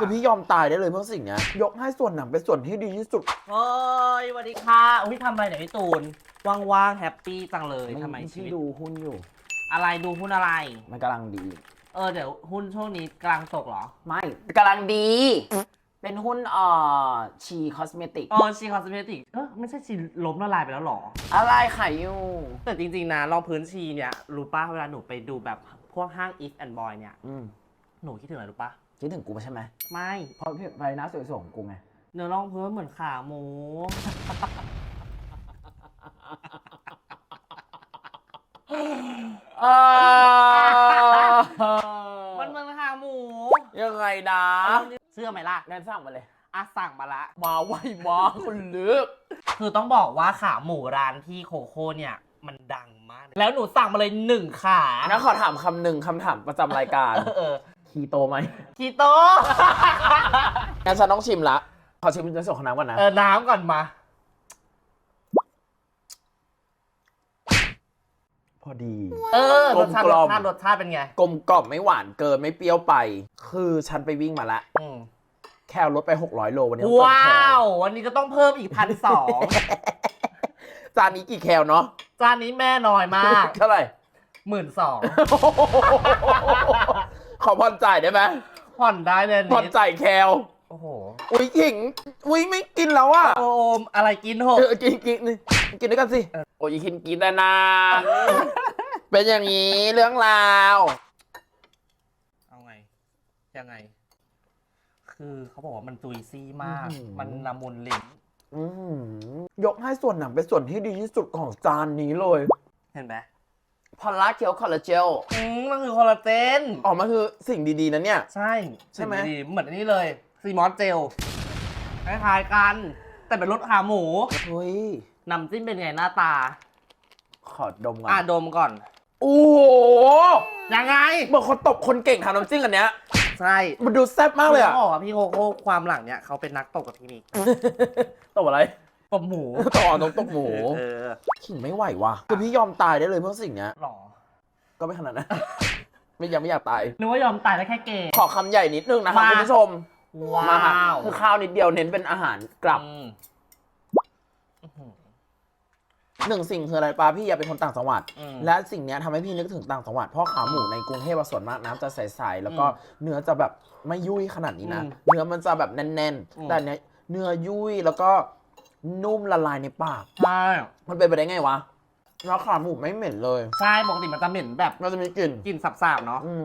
คือพี่ยอมตายได้เลยเพื่อสิ่งเนี้ยยกให้ส่วนหนังเป็นส่วนที่ดีที่สุด เฮ้ยสวัสดีค่ะอุ้ยทำอะไรเนี่ยพี่ตูน ว่างๆ แฮปปี้จังเลยทำไมชีพี่วิต ดูหุ้นอยู่ อะไรดูหุ้นอะไร มันกำลังดี เออเดี๋ยวหุ้นช่วงนี้กลางตกเหรอ ไม่กำลังดี เป็นหุ้นเอ่อชีคอสเมติก อ๋อชีคอสเมติก เออไม่ใช่ชีล้มละลายไปแล้วเหรอ อะไรขายอยู่ แต่จริงๆนะรองพื้นชีเนี่ยรู้ป่ะเวลาหนูไปดูแบบพวกห้าง if and boy เนี่ย อืมหนูคิดถึงอะไรรู้ป่ะ คิดถึงกูใช่ไหมไม่เพราะพี่ไปนะสวยๆของกูไงเนื้อรองพื้นเหมือนขาหมู มันเหมือนขาหมูยังไงนะเชื่อไหมล่ะงั้นสั่งมาเลยอะสั่งมาละ มาไวมาคุณลึก คือต้องบอกว่าขาหมูร้านพี่โคโค่เนี่ย มันดังมาก แล้วหนูสั่งมาเลยหนึ่งขางั้นขอถามคำหนึ่งคำถามประจำรายการ เออเออ คีโตไหมคีโต งั้นฉันต้องชิมละ ขอชิมในส่วนของน้ำก่อนนะ เออ น้ำก่อนมา พอดี เออ รสชาติกลรมสๆชาติรสชาติเป็นไง กลมกล่อมไม่หวานเกินไม่เปรี้ยวไป คือฉันไปวิ่งมาละ อืมแคลลดไป 600 โลวันนี้ต้องเติมว้าแคลว วันนี้ก็ต้องเพิ่มอีกพันสองจานนี้กี่แคลเนาะจานนี้แม่น้อยมากเท่าไหร่หมื่นสอง ขอผ่อนจ่ายได้ไหมผ่อนได้เลยผ่อนนิดจ่ายแคลโอ้โห อุ้ยขิง อุ้ยไม่กินแล้วอะโอมอะไรกินหกเออกินกินนี่กินด้วยกันสิ โอ้ยกินกินแต่นานเป็นอย่างนี้เรื่องราว เอาไง ยังไง คือเขาบอกว่ามันจุยซี่มากอื้อหือมันละมุนลิ้นอื้อหือยกให้ส่วนหนังเป็นส่วนที่ดีที่สุดของจานนี้เลย เห็นไหมพอลลาเคียวคอลลาเจลอืม มันคือคอลลาเจนออกมาคือสิ่งดีๆนะเนี่ย ใช่ใช่ไหม สิ่งดีๆเหมือนอันนี้เลยซีมอสเจลคล้ายๆกัน แต่เป็นรสขาหมูเฮ้ย น้ำจิ้มเป็นไงหน้าตา ขอดมก่ออะนดมก่อน โอ้โหยังไง เหมือนคนตบคนเก่งทำน้ำจิ้มอันเนี้ย ใช่มันดูแซ่บมากเลยอะ ต้องบอกว่าพี่โคโค่ความหลังเนี่ยเขาเป็นนักตกกับพี่มิกตบอะไร ตบหมู ตบอ่อนตบตบหมูเออขิงไม่ไหวว่ะคือพี่ยอมตายได้เลยเพื่อสิ่งเนี้ย หรอ ก็ไม่ขนาดนั้น ไม่ยังไม่อยากตาย นึกว่ายอมตายได้แค่เกย์ ขอคำใหญ่นิดนึงนะคะมา คุณผู้ชมว้มาค่ะาวคือข้าวนิดเดียวเน้นเป็นอาหารกลับอืมอื้อหือหนึ่งสิ่งคืออะไรปาพี่อยากเป็นคนต่างจังหวัด อืม และสิ่งเนี้ยทำให้พี่นึกถึงต่างจังหวัดเพราะขาหมูในกรุงเทพอะส่วนมากน้ำจะใสๆแล้วก็เนื้อจะแบบไม่ยุ่ยขนาดนี้นะอืมเนื้อมันจะแบบแน่นอืมๆแต่อันเนี้ยเนื้อยุ่ยแล้วก็นุ่มละลายในปาก ใช่มันเป็นไปได้ไงวะ แล้วขาหมูไม่เหม็นเลย ใช่ปกติมันจะเหม็นแบบมันจะมีกลิ่นกลิ่นสาบๆเนาะ อืม